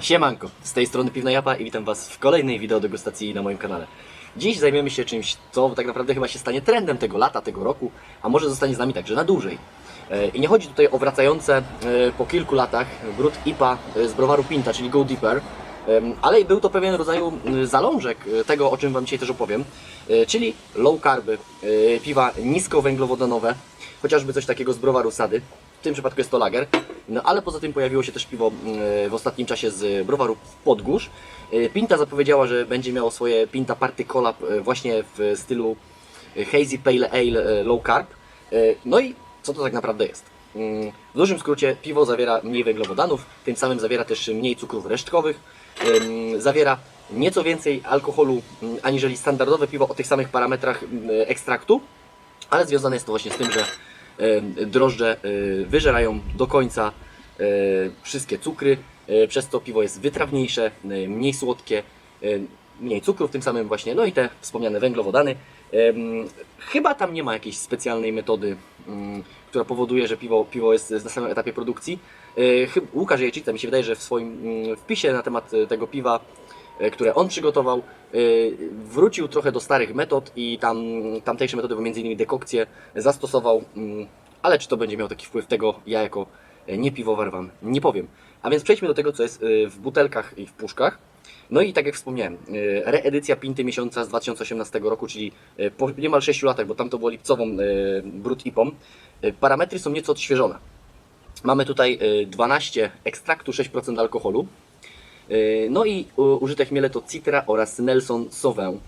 Siemanko, z tej strony Piwna Japa i witam Was w kolejnej wideo degustacji na moim kanale. Dziś zajmiemy się czymś, co tak naprawdę chyba się stanie trendem tego lata, tego roku, a może zostanie z nami także na dłużej. E, I nie chodzi tutaj o wracające e, po kilku latach brud IPA e, z browaru Pinta, czyli Go Deeper, ale był to pewien rodzaju m, zalążek tego, o czym Wam dzisiaj też opowiem, czyli low carby, piwa niskowęglowodanowe, chociażby coś takiego z browaru Sady. W tym przypadku jest to lager, no ale poza tym pojawiło się też piwo e, w ostatnim czasie z browaru Podgórz. E, Pinta zapowiedziała, że będzie miało swoje Pinta Party Collab e, właśnie w stylu Hazy Pale Ale e, Low Carb. No i co to tak naprawdę jest? Mm, W dużym skrócie piwo zawiera mniej węglowodanów, tym samym zawiera też mniej cukrów resztkowych, zawiera nieco więcej alkoholu mm, aniżeli standardowe piwo o tych samych parametrach mm, ekstraktu, ale związane jest to właśnie z tym, że drożdże y, wyżerają do końca y, wszystkie cukry, przez to piwo jest wytrawniejsze, mniej słodkie, mniej cukrów tym samym właśnie, no i te wspomniane węglowodany. Chyba tam nie ma jakiejś specjalnej metody, która powoduje, że piwo, piwo jest na samym etapie produkcji. Łukasz Jejczyca mi się wydaje, że w swoim wpisie na temat tego piwa e, które on przygotował, y, wrócił trochę do starych metod i tam tamtejsze metody, bo między innymi dekokcję zastosował, mm, ale czy to będzie miało taki wpływ, tego ja jako e, nie piwowar Wam nie powiem. A więc przejdźmy do tego, co jest w butelkach i w puszkach. No i tak jak wspomniałem, reedycja Pinty miesiąca z 2018 roku, czyli po niemal 6 latach, bo tam to było lipcową Brut IPą. Y, Parametry są nieco odświeżone. Mamy tutaj y, 12 ekstraktu 6% alkoholu. Yy, No i użyte chmiele to Citra oraz Nelson Sauvin.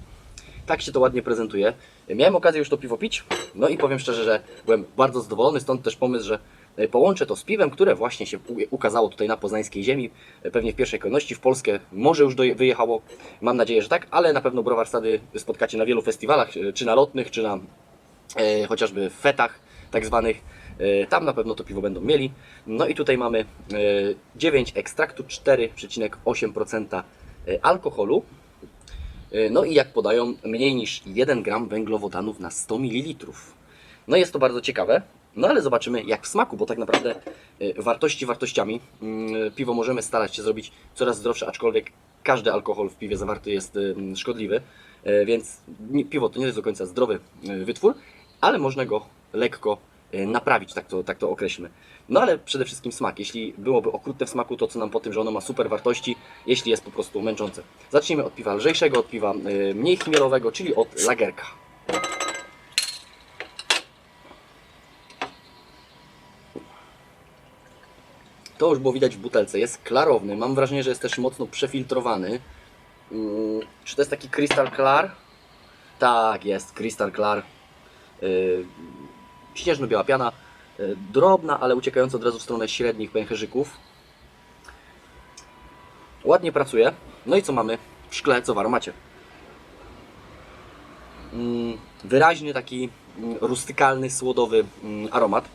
Tak się to ładnie prezentuje. Miałem okazję już to piwo pić, no i powiem szczerze, że byłem bardzo zadowolony, stąd też pomysł, że e, połączę to z piwem, które właśnie się ukazało tutaj na poznańskiej ziemi, e, pewnie w pierwszej kolejności, w Polskę może już wyjechało, mam nadzieję, że tak, ale na pewno Browar Sady spotkacie na wielu festiwalach, czy na lotnych, czy na e, chociażby fetach tak zwanych. E, Tam na pewno to piwo będą mieli. No i tutaj mamy e, 9 ekstraktu, 4,8% e, alkoholu. No i jak podają, mniej niż 1 gram węglowodanów na 100 ml. No jest to bardzo ciekawe. No ale zobaczymy jak w smaku, bo tak naprawdę wartości wartościami. Mm, Piwo możemy starać się zrobić coraz zdrowsze, aczkolwiek każdy alkohol w piwie zawarty jest e, szkodliwy. Więc piwo to nie jest do końca zdrowy wytwór, ale można go lekko naprawić, tak to, tak to określmy. No ale przede wszystkim smak. Jeśli byłoby okrutne w smaku, to co nam po tym, że ono ma super wartości, jeśli jest po prostu męczące. Zacznijmy od piwa lżejszego, od piwa e, mniej chmielowego, czyli od lagerka. To już było widać w butelce. Jest klarowny. Mam wrażenie, że jest też mocno przefiltrowany. Mm, Czy to jest taki Crystal Clar? Tak, jest Crystal Clar. Śnieżno-biała piana. yy, Drobna, ale uciekająca od razu w stronę średnich pęcherzyków. Ładnie pracuje. No i co mamy w szkle, co w aromacie? Mm, Wyraźny taki mm, rustykalny, słodowy mm, aromat.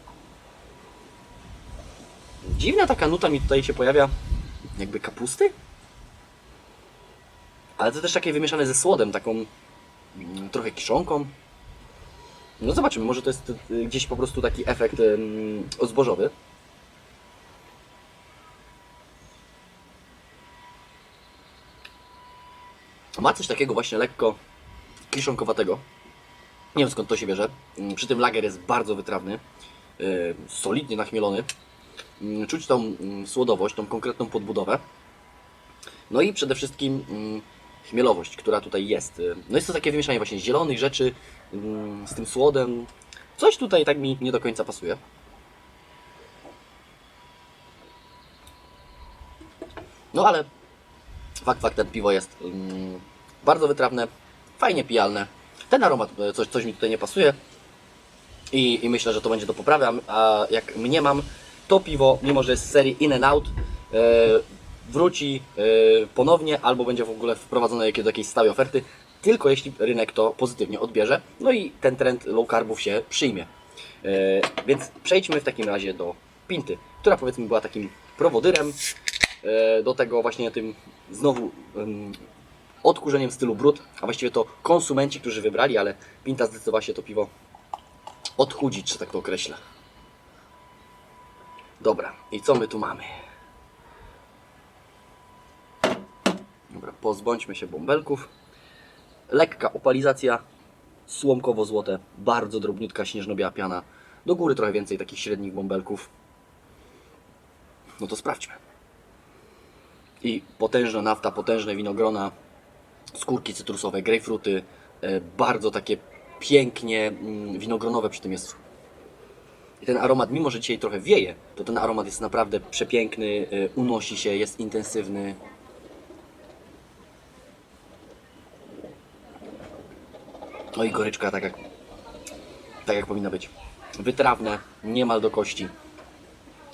Dziwna taka nuta mi tutaj się pojawia, jakby kapusty? Ale to też takie wymieszane ze słodem, taką trochę kiszonką. No zobaczymy, może to jest y, gdzieś po prostu taki efekt zbożowy. Ma coś takiego właśnie lekko kiszonkowatego. Nie wiem skąd to się bierze. Ym, Przy tym lager jest bardzo wytrawny, yy, solidnie nachmielony. Mm, Czuć tą mm, słodowość, tą konkretną podbudowę. No i przede wszystkim mm, chmielowość, która tutaj jest. Y, No jest to takie wymieszanie właśnie zielonych rzeczy mm, z tym słodem. Coś tutaj tak mi nie do końca pasuje. No ale fakt faktem piwo jest mm, bardzo wytrawne, fajnie pijalne. Ten aromat e, coś, coś mi tutaj nie pasuje i, i myślę, że to będzie do poprawy. A, jak mnie mam, to piwo, mimo że jest z serii In and Out, e, wróci e, ponownie albo będzie w ogóle wprowadzone do jakiejś stałej oferty, tylko jeśli rynek to pozytywnie odbierze. No i ten trend low carbów się przyjmie. E, więc przejdźmy w takim razie do Pinty, która powiedzmy była takim prowodyrem e, do tego właśnie tym znowu em, odkurzeniem stylu brud, a właściwie to konsumenci, którzy wybrali, ale Pinta zdecydowała się to piwo odchudzić, że tak to określę. Dobra, i co my tu mamy? Dobra, pozbądźmy się bąbelków. Lekka opalizacja, słomkowo-złote, bardzo drobniutka śnieżno-biała piana. Do góry trochę więcej takich średnich bąbelków. No to sprawdźmy. I potężna nafta, potężne winogrona, skórki cytrusowe, grejpfruty, e, bardzo takie pięknie mm, winogronowe przy tym jest. I ten aromat, mimo że dzisiaj trochę wieje, to ten aromat jest naprawdę przepiękny, e, unosi się, jest intensywny. No i goryczka tak jak, tak jak powinna być. Wytrawne, niemal do kości.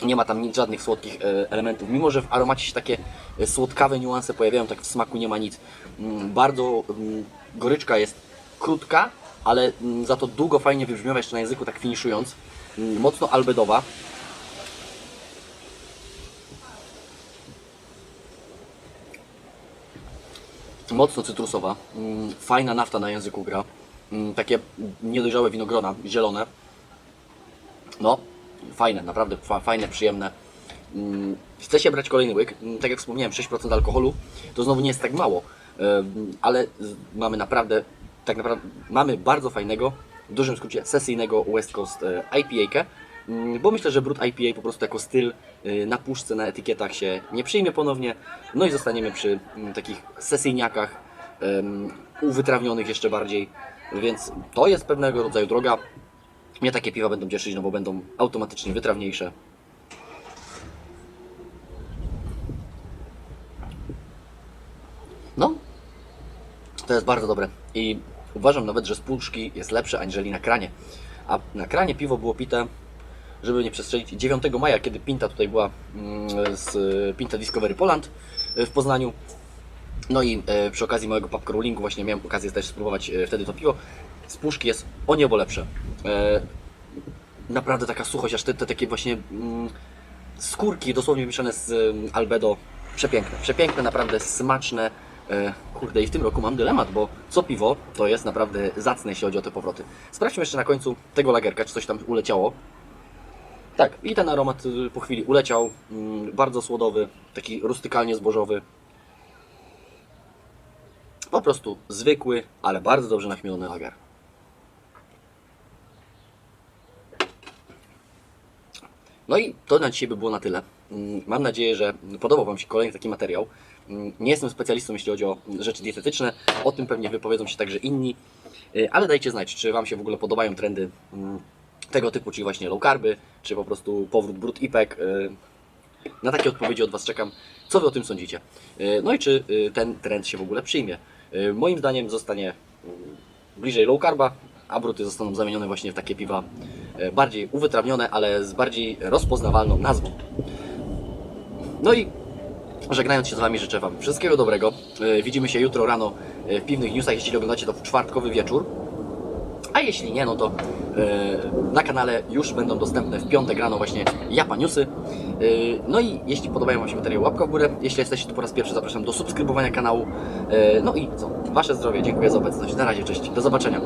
Nie ma tam nic, żadnych słodkich e, elementów. Mimo, że w aromacie się takie e, słodkawe niuanse pojawiają, tak w smaku nie ma nic. Mm, Bardzo mm, goryczka jest krótka, ale mm, za to długo fajnie wybrzmiewa jeszcze na języku, tak finiszując. Mocno albedowa. Mocno cytrusowa. Fajna nafta na języku gra. Mm, Takie niedojrzałe winogrona, zielone. No, fajne, naprawdę fa fajne, przyjemne. Mm, Chce się brać kolejny łyk. Mm, Tak jak wspomniałem, 6% alkoholu to znowu nie jest tak mało, ale mamy naprawdę, tak naprawdę, mamy bardzo fajnego, w dużym skrócie sesyjnego West Coast e, IPA, bo myślę, że brud IPA po prostu jako styl y, na puszce, na etykietach się nie przyjmie ponownie, no i zostaniemy przy takich sesyjniakach, uwytrawnionych jeszcze bardziej, więc to jest pewnego rodzaju droga. Mnie takie piwa będą cieszyć, no bo będą automatycznie wytrawniejsze. No, to jest bardzo dobre. I uważam nawet, że z puszki jest lepsze aniżeli na kranie. A na kranie piwo było pite, żeby nie przestrzelić, 9 maja, kiedy Pinta tutaj była mm, z Pinta Discovery Poland e, w Poznaniu. No i e, przy okazji małego pub crawlingu właśnie miałem okazję też spróbować e, wtedy to piwo. Z puszki jest o niebo lepsze. E, naprawdę taka suchość, aż te, te takie właśnie mm, skórki dosłownie mieszane z mm, albedo. Przepiękne, przepiękne, naprawdę smaczne. E, kurde, i w tym roku mam dylemat, bo co piwo to jest naprawdę zacne, jeśli chodzi o te powroty. Sprawdźmy jeszcze na końcu tego lagerka, czy coś tam uleciało. Tak, i ten aromat y, po chwili uleciał. Mm, bardzo słodowy, taki rustykalnie zbożowy. Prostu zwykły, ale bardzo dobrze nachmielony lager. No i to na dzisiaj by było na tyle. Mm, Mam nadzieję, że podobał Wam się kolejny taki materiał. Mm, Nie jestem specjalistą, jeśli chodzi o rzeczy dietetyczne. O tym pewnie wypowiedzą się także inni. Y, Ale dajcie znać, czy Wam się w ogóle podobają trendy mm, tego typu, czyli właśnie low carby, czy po prostu powrót brud IPEK. Y, Na takie odpowiedzi od Was czekam. Co Wy o tym sądzicie? Y, No i czy ten trend się w ogóle przyjmie? Y, Moim zdaniem zostanie mm, bliżej low carba, a bruty zostaną zamienione właśnie w takie piwa e, bardziej uwytrawnione, ale z bardziej rozpoznawalną nazwą. No i żegnając się z Wami życzę Wam wszystkiego dobrego. E, Widzimy się jutro rano e, w Piwnych Newsach, jeśli oglądacie to w czwartkowy wieczór. A jeśli nie, no to e, na kanale już będą dostępne w piątek rano właśnie Japa Newsy. E, no i jeśli podobają Wam się materiały, łapka w górę. Jeśli jesteście tu po raz pierwszy, zapraszam do subskrybowania kanału. E, no i co? Wasze zdrowie, dziękuję za obecność. Na razie, cześć, do zobaczenia.